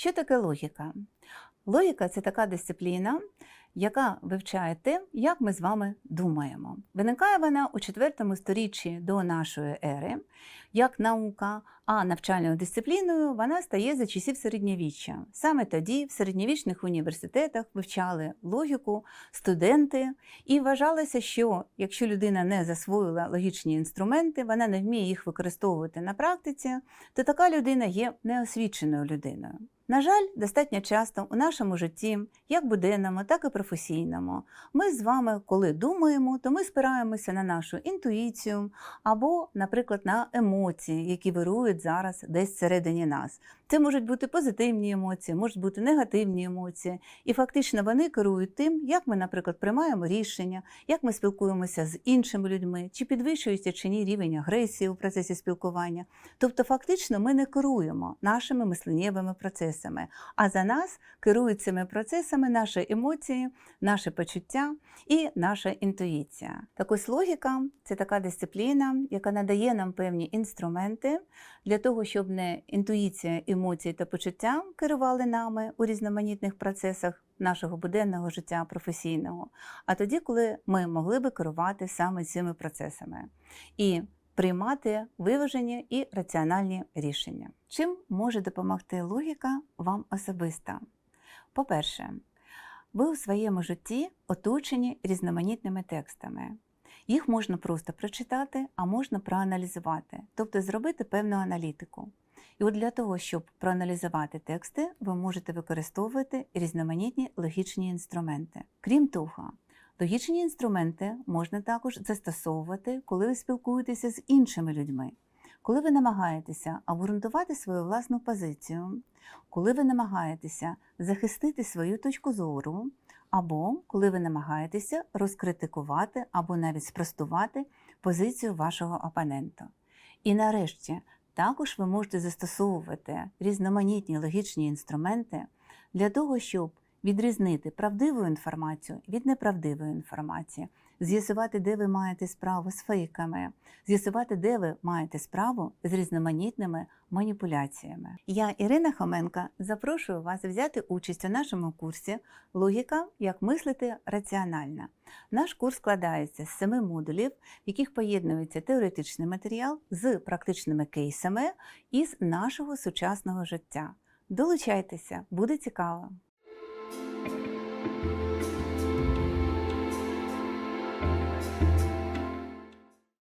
Що таке логіка? Логіка це така дисципліна, яка вивчає те, як ми з вами думаємо. Виникає вона у четвертому сторіччі до нашої ери як наука, а навчальною дисципліною вона стає за часів середньовіччя. Саме тоді в середньовічних університетах вивчали логіку студенти, і вважалося, що якщо людина не засвоїла логічні інструменти, вона не вміє їх використовувати на практиці, то така людина є неосвіченою людиною. На жаль, достатньо часто у нашому житті, як буденному, так і професійному, ми з вами, коли думаємо, то ми спираємося на нашу інтуїцію або, наприклад, на емоції, які вирують зараз десь всередині нас. Це можуть бути позитивні емоції, можуть бути негативні емоції, і фактично вони керують тим, як ми, наприклад, приймаємо рішення, як ми спілкуємося з іншими людьми, чи підвищується чи ні рівень агресії у процесі спілкування. Тобто, фактично, ми не керуємо нашими мисленнєвими процесами, а за нас керують цими процесами наші емоції, наші почуття і наша інтуїція. Так ось логіка це така дисципліна, яка надає нам певні інструменти для того, щоб не інтуїція, емоції та почуття керували нами у різноманітних процесах нашого буденного життя професійного, а тоді, коли ми могли би керувати саме цими процесами і приймати виважені і раціональні рішення. Чим може допомогти логіка вам особисто? По-перше, ви у своєму житті оточені різноманітними текстами. Їх можна просто прочитати, а можна проаналізувати, тобто зробити певну аналітику. І от для того, щоб проаналізувати тексти, ви можете використовувати різноманітні логічні інструменти. Крім того, логічні інструменти можна також застосовувати, коли ви спілкуєтеся з іншими людьми, коли ви намагаєтеся обґрунтувати свою власну позицію, коли ви намагаєтеся захистити свою точку зору, або коли ви намагаєтеся розкритикувати або навіть спростувати позицію вашого опонента. І нарешті також ви можете застосовувати різноманітні логічні інструменти для того, щоб відрізнити правдиву інформацію від неправдивої інформації, з'ясувати, де ви маєте справу з фейками, з'ясувати, де ви маєте справу з різноманітними маніпуляціями. Я, Ірина Хоменка, запрошую вас взяти участь у нашому курсі Логіка, як мислити раціонально. Наш курс складається з семи модулів, в яких поєднується теоретичний матеріал з практичними кейсами із нашого сучасного життя. Долучайтеся, буде цікаво! thank you